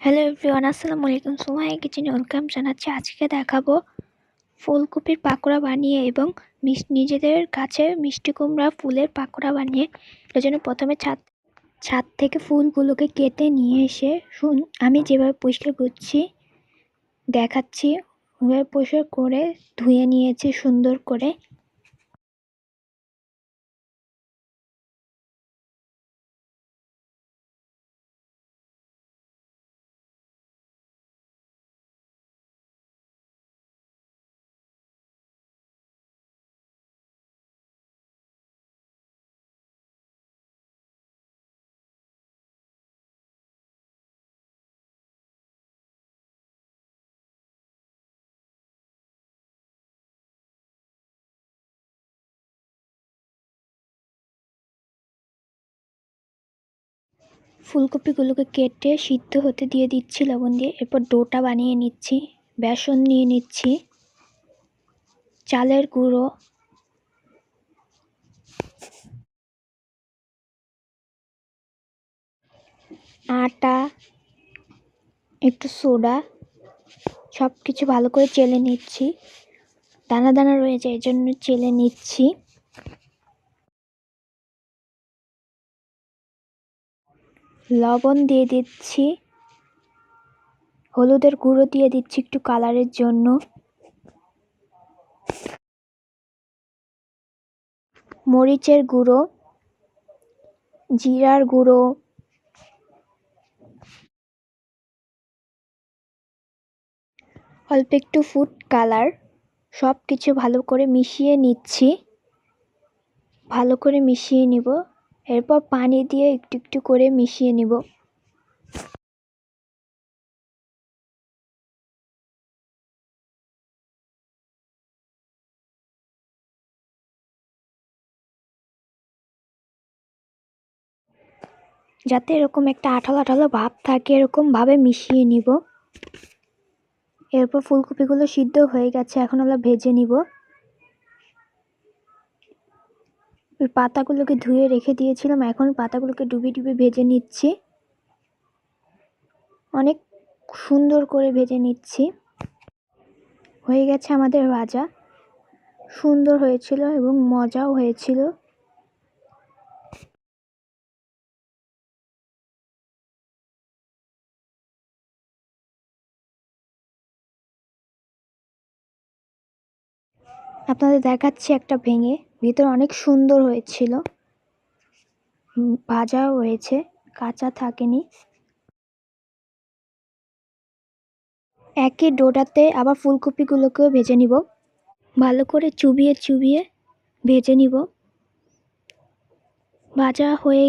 Hello everyone আসসালামু আলাইকুম। সোমাই কিচেন ওয়েলকাম জানাচ্ছি। আজকে দেখাবো ফুলকপির পাকোড়া বানিয়ে এবং নিজেদের কাছে মিষ্টি কুমড়া ফুলের পাকোড়া বানিয়ে এর জন্য প্রথমে ছাদ ছাদ থেকে ফুলগুলোকে কেটে নিয়ে এসে শুন আমি যেভাবে পরিষ্কার করছি, দেখাচ্ছি। ওভাবে পরিষ্কার করে ধুয়ে নিয়েছি সুন্দর করে। ফুলকপিগুলোকে কেটে সিদ্ধ হতে দিয়ে দিচ্ছি লবণ দিয়ে। এরপর ডোটা বানিয়ে নিচ্ছি, বেসন নিয়ে নিচ্ছি, চালের গুঁড়ো। আটা, একটু সোডা সব কিছু ভালো করে চেলে নিচ্ছি। দানা দানা রয়েছে এই জন্য চেলে নিচ্ছি। লবণ দিয়ে দিচ্ছি। হলুদের গুঁড়ো দিয়ে দিচ্ছি একটু কালারের জন্য। মরিচের গুঁড়ো, জিরার গুঁড়ো। অল্প একটু ফুড কালার সব কিছু ভালো করে মিশিয়ে নিচ্ছি। ভালো করে মিশিয়ে নিব। এরপর পানি দিয়ে একটু একটু করে মিশিয়ে নিব। যাতে এরকম একটা আঠালো আঠালো ভাব থাকে এরকমভাবে মিশিয়ে নিব। এরপর ফুলকপিগুলো সিদ্ধ হয়ে গেছে, এখন আমরা ভেজে নিব। ওই পাতাগুলোকে ধুয়ে রেখে দিয়েছিলাম। এখন পাতাগুলোকে ডুবে ডুবে ভেজে নিচ্ছি। অনেক সুন্দর করে ভেজে নিচ্ছি। হয়ে গেছে আমাদের ভাজা। সুন্দর হয়েছিল এবং মজাও হয়েছিল। আপনাদের দেখাচ্ছি একটা ভেঙে। ভিতরে অনেক সুন্দর হয়েছিল। ভাজাও হয়েছে, কাঁচা থাকেনি। একই ডোটাতে আবার ফুলকপিগুলোকেও ভেজে নিব। ভালো করে চুবিয়ে চুবিয়ে ভেজে নিব। ভাজা হয়ে